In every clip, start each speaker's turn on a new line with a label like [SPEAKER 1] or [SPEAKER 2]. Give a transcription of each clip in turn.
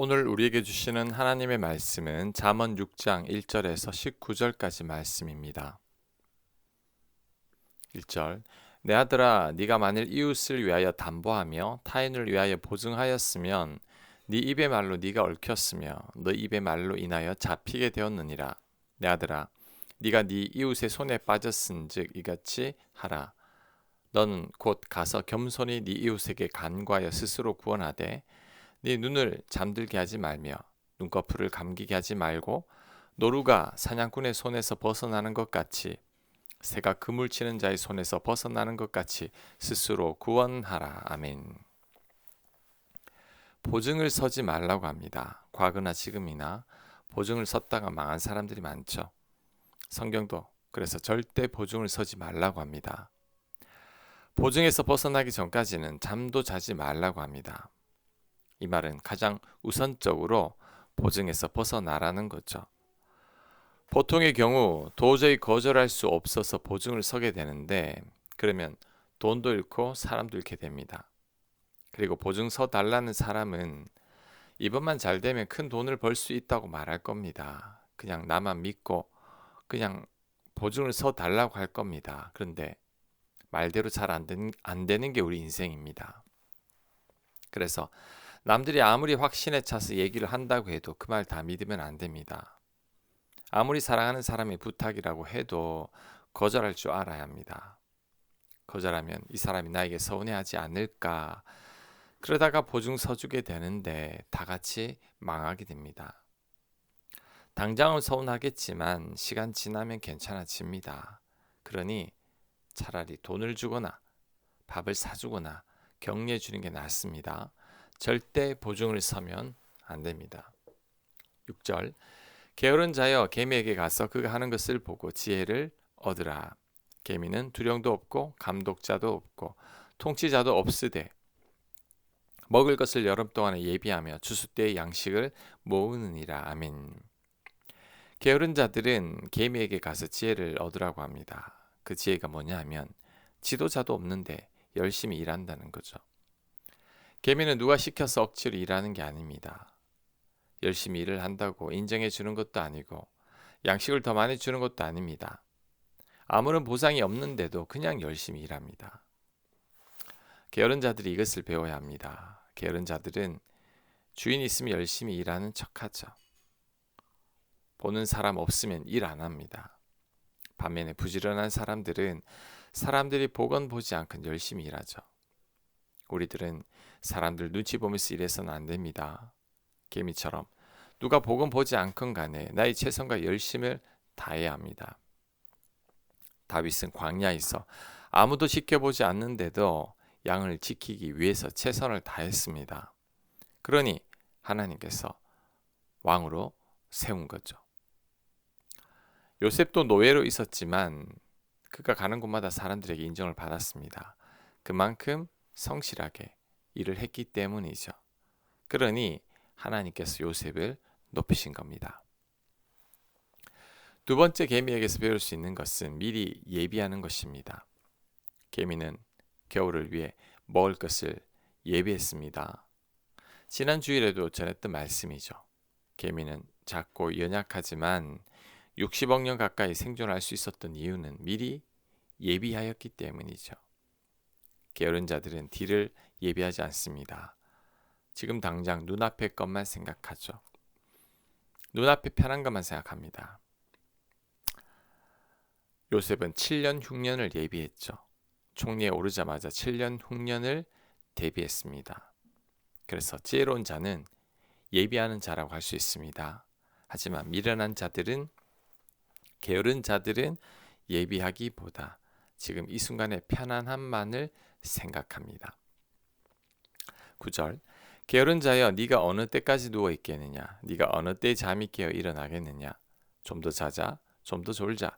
[SPEAKER 1] 오늘 우리에게 주시는 하나님의 말씀은 잠언 6장 1절에서 19절까지 말씀입니다. 1절 내 아들아 네가 만일 이웃을 위하여 담보하며 타인을 위하여 보증하였으면 네 입의 말로 네가 얽혔으며 너 입의 말로 인하여 잡히게 되었느니라 내 아들아 네가 네 이웃의 손에 빠졌은즉 이같이 하라 너는 곧 가서 겸손히 네 이웃에게 간과하여 스스로 구원하되 네 눈을 잠들게 하지 말며 눈꺼풀을 감기게 하지 말고 노루가 사냥꾼의 손에서 벗어나는 것 같이 새가 그물 치는 자의 손에서 벗어나는 것 같이 스스로 구원하라. 아멘. 보증을 서지 말라고 합니다. 과거나 지금이나 보증을 섰다가 망한 사람들이 많죠. 성경도 그래서 절대 보증을 서지 말라고 합니다. 보증에서 벗어나기 전까지는 잠도 자지 말라고 합니다. 이 말은 가장 우선적으로 보증에서 벗어나라는 거죠. 보통의 경우 도저히 거절할 수 없어서 보증을 서게 되는데 그러면 돈도 잃고 사람도 잃게 됩니다. 그리고 보증 서 달라는 사람은 이번만 잘 되면 큰 돈을 벌 수 있다고 말할 겁니다. 그냥 나만 믿고 그냥 보증을 서 달라고 할 겁니다. 그런데 말대로 잘 안 되는 게 우리 인생입니다. 그래서 남들이 아무리 확신에 차서 얘기를 한다고 해도 그 말 다 믿으면 안 됩니다. 아무리 사랑하는 사람의 부탁이라고 해도 거절할 줄 알아야 합니다. 거절하면 이 사람이 나에게 서운해하지 않을까. 그러다가 보증 서주게 되는데 다 같이 망하게 됩니다. 당장은 서운하겠지만 시간 지나면 괜찮아집니다. 그러니 차라리 돈을 주거나 밥을 사주거나 격려해 주는 게 낫습니다. 절대 보증을 서면 안 됩니다. 6절 게으른 자여 개미에게 가서 그가 하는 것을 보고 지혜를 얻으라. 개미는 두령도 없고 감독자도 없고 통치자도 없으되 먹을 것을 여름 동안에 예비하며 주수 때의 양식을 모으느니라. 아멘. 게으른 자들은 개미에게 가서 지혜를 얻으라고 합니다. 그 지혜가 뭐냐 하면 지도자도 없는데 열심히 일한다는 거죠. 개미는 누가 시켜서 억지로 일하는 게 아닙니다. 열심히 일을 한다고 인정해 주는 것도 아니고 양식을 더 많이 주는 것도 아닙니다. 아무런 보상이 없는데도 그냥 열심히 일합니다. 게으른 자들이 이것을 배워야 합니다. 게으른 자들은 주인 있으면 열심히 일하는 척하죠. 보는 사람 없으면 일 안 합니다. 반면에 부지런한 사람들은 사람들이 보건 보지 않고 열심히 일하죠. 우리들은 사람들 눈치 보면서 일해서는 안 됩니다. 개미처럼 누가 복음 보지 않건 간에 나의 최선과 열심을 다해야 합니다. 다윗은 광야에서 아무도 지켜보지 않는데도 양을 지키기 위해서 최선을 다했습니다. 그러니 하나님께서 왕으로 세운 거죠. 요셉도 노예로 있었지만 그가 가는 곳마다 사람들에게 인정을 받았습니다. 그만큼 성실하게 일을 했기 때문이죠. 그러니 하나님께서 요셉을 높이신 겁니다. 두 번째 개미에게서 배울 수 있는 것은 미리 예비하는 것입니다. 개미는 겨울을 위해 먹을 것을 예비했습니다. 지난 주일에도 전했던 말씀이죠. 개미는 작고 연약하지만 60억 년 가까이 생존할 수 있었던 이유는 미리 예비하였기 때문이죠. 게으른 자들은 뒤를 예비하지 않습니다. 지금 당장 눈앞의 것만 생각하죠. 눈앞에 편한 것만 생각합니다. 요셉은 7년 흉년을 예비했죠. 총리에 오르자마자 7년 흉년을 대비했습니다. 그래서 지혜로운 자는 예비하는 자라고 할 수 있습니다. 하지만 미련한 자들은 게으른 자들은 예비하기보다 지금 이 순간의 편안함만을 생각합니다. 9절. 게으른 자여 네가 어느 때까지 누워 있겠느냐? 네가 어느 때 잠이 깨어 일어나겠느냐? 좀 더 자자 좀 더 졸자.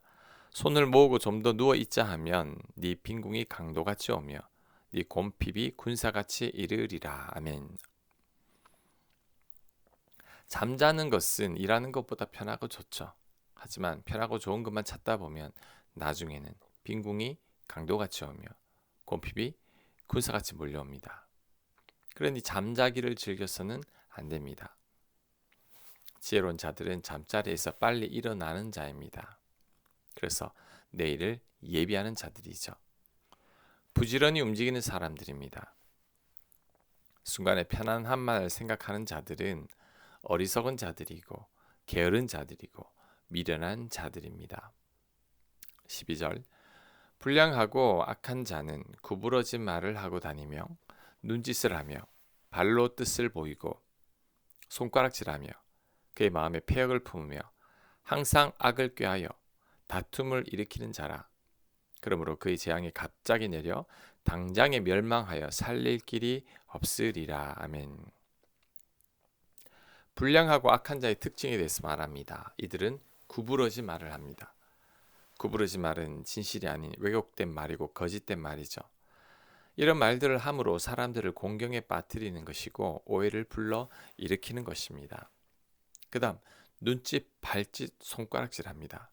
[SPEAKER 1] 손을 모으고 좀 더 누워 있자 하면 네 빈궁이 강도같이 오며 네 곰핍이 군사같이 이르리라. 아멘. 잠자는 것은 일하는 것보다 편하고 좋죠. 하지만 편하고 좋은 것만 찾다 보면 나중에는 빈궁이 강도같이 오며 곰핍이 군사같이 몰려옵니다. 그러니 잠자기를 즐겨서는 안 됩니다. 지혜로운 자들은 잠자리에서 빨리 일어나는 자입니다. 그래서 내일을 예비하는 자들이죠. 부지런히 움직이는 사람들입니다. 순간에 편안한 말을 생각하는 자들은 어리석은 자들이고 게으른 자들이고 미련한 자들입니다. 12절 불량하고 악한 자는 구부러진 말을 하고 다니며 눈짓을 하며 발로 뜻을 보이고 손가락질하며 그의 마음에 폐역을 품으며 항상 악을 꾀하여 다툼을 일으키는 자라. 그러므로 그의 재앙이 갑자기 내려 당장에 멸망하여 살릴 길이 없으리라. 아멘. 불량하고 악한 자의 특징에 대해서 말합니다. 이들은 구부러진 말을 합니다. 구부러진 말은 진실이 아닌 왜곡된 말이고 거짓된 말이죠. 이런 말들을 함으로 사람들을 공경에 빠뜨리는 것이고 오해를 불러 일으키는 것입니다. 그다음 눈짓, 발짓, 손가락질합니다.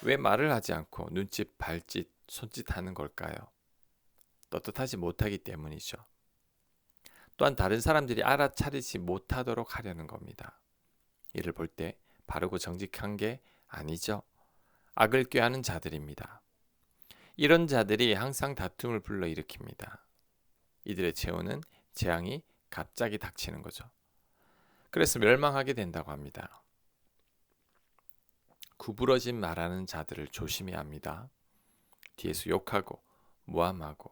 [SPEAKER 1] 왜 말을 하지 않고 눈짓, 발짓, 손짓하는 걸까요? 떳떳하지 못하기 때문이죠. 또한 다른 사람들이 알아차리지 못하도록 하려는 겁니다. 이를 볼 때 바르고 정직한 게 아니죠. 악을 꾀하는 자들입니다. 이런 자들이 항상 다툼을 불러일으킵니다. 이들의 최후는 재앙이 갑자기 닥치는 거죠. 그래서 멸망하게 된다고 합니다. 구부러진 말하는 자들을 조심해야 합니다. 뒤에서 욕하고 모함하고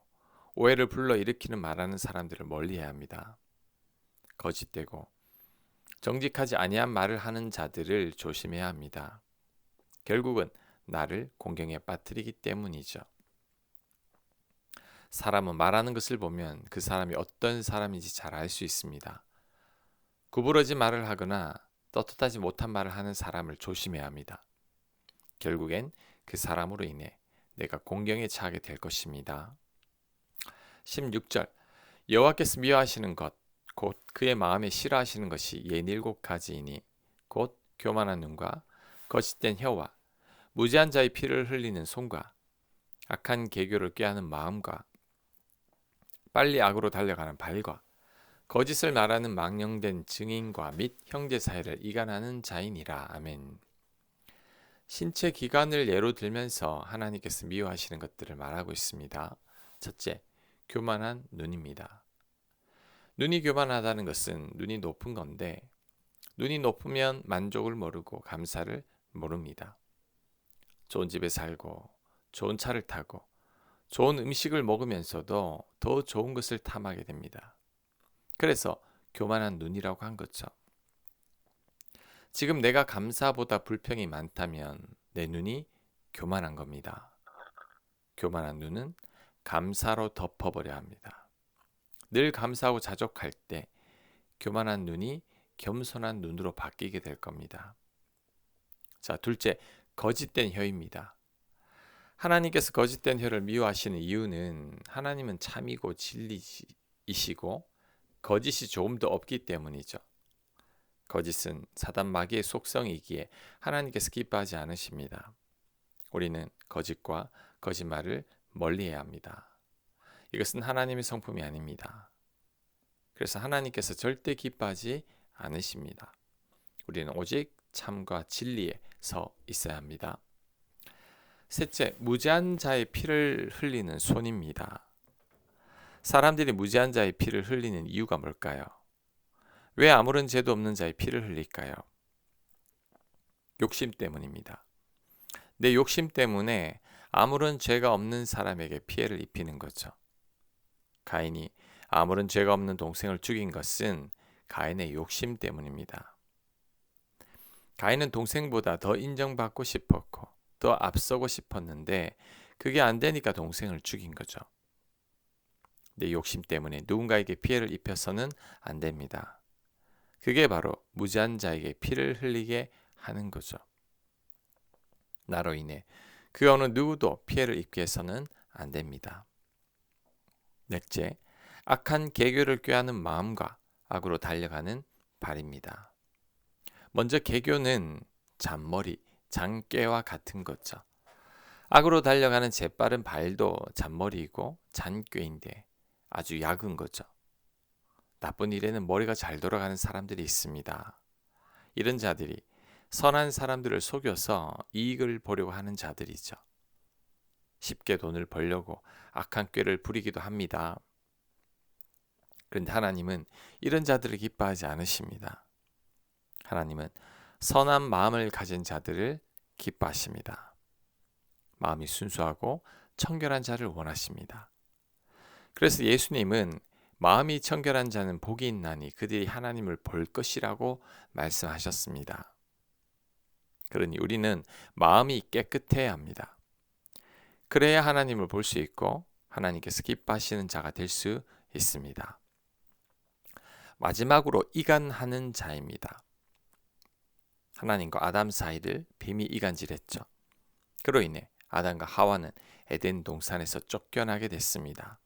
[SPEAKER 1] 오해를 불러 일으키는 말하는 사람들을 멀리해야 합니다. 거짓되고 정직하지 아니한 말을 하는 자들을 조심해야 합니다. 결국은 나를 공경에 빠뜨리기 때문이죠. 사람은 말하는 것을 보면 그 사람이 어떤 사람인지 잘 알 수 있습니다. 구부러진 말을 하거나 떳떳하지 못한 말을 하는 사람을 조심해야 합니다. 결국엔 그 사람으로 인해 내가 공경에 처하게 될 것입니다. 16절 여호와께서 미워하시는 것 곧 그의 마음에 싫어하시는 것이 예닐곱 가지이니 곧 교만한 눈과 거짓된 혀와 무지한 자의 피를 흘리는 손과 악한 계교를 꾀하는 마음과 빨리 악으로 달려가는 발과 거짓을 말하는 망령된 증인과 및 형제 사이를 이간하는 자이니라. 아멘. 신체 기관을 예로 들면서 하나님께서 미워하시는 것들을 말하고 있습니다. 첫째, 교만한 눈입니다. 눈이 교만하다는 것은 눈이 높은 건데 눈이 높으면 만족을 모르고 감사를 모릅니다. 좋은 집에 살고 좋은 차를 타고 좋은 음식을 먹으면서도 더 좋은 것을 탐하게 됩니다. 그래서 교만한 눈이라고 한 거죠. 지금 내가 감사보다 불평이 많다면 내 눈이 교만한 겁니다. 교만한 눈은 감사로 덮어버려 합니다. 늘 감사하고 자족할 때 교만한 눈이 겸손한 눈으로 바뀌게 될 겁니다. 자, 둘째, 거짓된 혀입니다. 하나님께서 거짓된 혀를 미워하시는 이유는 하나님은 참이고 진리이시고 거짓이 조금도 없기 때문이죠. 거짓은 사단 마귀의 속성이기에 하나님께서 기뻐하지 않으십니다. 우리는 거짓과 거짓말을 멀리해야 합니다. 이것은 하나님의 성품이 아닙니다. 그래서 하나님께서 절대 기뻐하지 않으십니다. 우리는 오직 참과 진리에 서 있어야 합니다. 셋째, 무죄한 자의 피를 흘리는 손입니다. 사람들이 무죄한 자의 피를 흘리는 이유가 뭘까요? 왜 아무런 죄도 없는 자의 피를 흘릴까요? 욕심 때문입니다. 내 욕심 때문에 아무런 죄가 없는 사람에게 피해를 입히는 거죠. 가인이 아무런 죄가 없는 동생을 죽인 것은 가인의 욕심 때문입니다. 가인은 동생보다 더 인정받고 싶었고 더 앞서고 싶었는데 그게 안 되니까 동생을 죽인 거죠. 내 욕심 때문에 누군가에게 피해를 입혀서는 안 됩니다. 그게 바로 무지한 자에게 피를 흘리게 하는 거죠. 나로 인해 그 어느 누구도 피해를 입게 해서는 안 됩니다. 넷째, 악한 개교를 꾀하는 마음과 악으로 달려가는 발입니다. 먼저 개교는 잔머리, 장깨와 같은 거죠. 악으로 달려가는 재빠른 발도 잔머리이고 잔꾀인데 아주 약은 거죠. 나쁜 일에는 머리가 잘 돌아가는 사람들이 있습니다. 이런 자들이 선한 사람들을 속여서 이익을 보려고 하는 자들이죠. 쉽게 돈을 벌려고 악한 꾀를 부리기도 합니다. 그런데 하나님은 이런 자들을 기뻐하지 않으십니다. 하나님은 선한 마음을 가진 자들을 기뻐하십니다. 마음이 순수하고 청결한 자를 원하십니다. 그래서 예수님은 마음이 청결한 자는 복이 있나니 그들이 하나님을 볼 것이라고 말씀하셨습니다. 그러니 우리는 마음이 깨끗해야 합니다. 그래야 하나님을 볼 수 있고 하나님께서 기뻐하시는 자가 될 수 있습니다. 마지막으로 이간하는 자입니다. 하나님과 아담 사이를 뱀이 이간질했죠. 그로 인해 아담과 하와는 에덴 동산에서 쫓겨나게 됐습니다.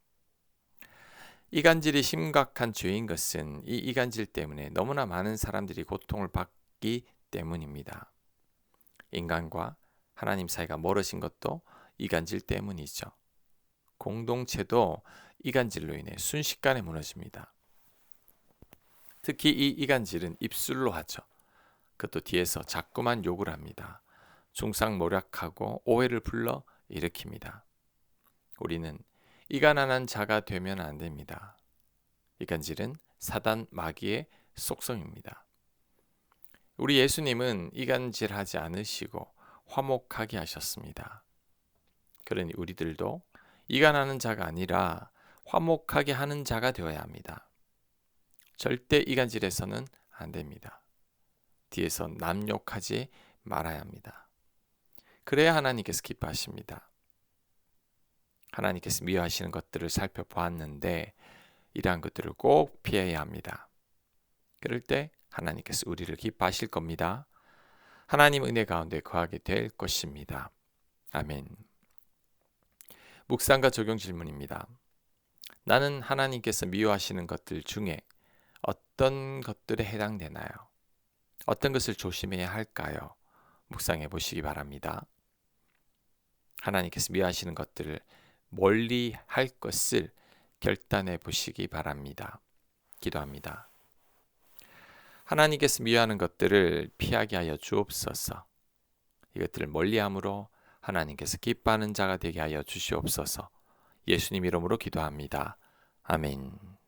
[SPEAKER 1] 이간질이 심각한 죄인 것은 이 이간질 때문에 너무나 많은 사람들이 고통을 받기 때문입니다. 인간과 하나님 사이가 멀어진 것도 이간질 때문이죠. 공동체도 이간질로 인해 순식간에 무너집니다. 특히 이 이간질은 입술로 하죠. 그것도 뒤에서 자꾸만 욕을 합니다. 중상모략하고 오해를 불러 일으킵니다. 우리는 이간하는 자가 되면 안 됩니다. 이간질은 사단 마귀의 속성입니다. 우리 예수님은 이간질하지 않으시고 화목하게 하셨습니다. 그러니 우리들도 이간하는 자가 아니라 화목하게 하는 자가 되어야 합니다. 절대 이간질해서는 안 됩니다. 뒤에서 남욕하지 말아야 합니다. 그래야 하나님께서 기뻐하십니다. 하나님께서 미워하시는 것들을 살펴보았는데 이러한 것들을 꼭 피해야 합니다. 그럴 때 하나님께서 우리를 기뻐하실 겁니다. 하나님 은혜 가운데 거하게 될 것입니다. 아멘. 묵상과 적용 질문입니다. 나는 하나님께서 미워하시는 것들 중에 어떤 것들에 해당되나요? 어떤 것을 조심해야 할까요? 묵상해 보시기 바랍니다. 하나님께서 미워하시는 것들을 멀리 할 것을 결단해 보시기 바랍니다. 기도합니다. 하나님께서 미워하는 것들을 피하게 하여 주옵소서. 이것들을 멀리함으로 하나님께서 기뻐하는 자가 되게 하여 주시옵소서. 예수님 이름으로 기도합니다. 아멘.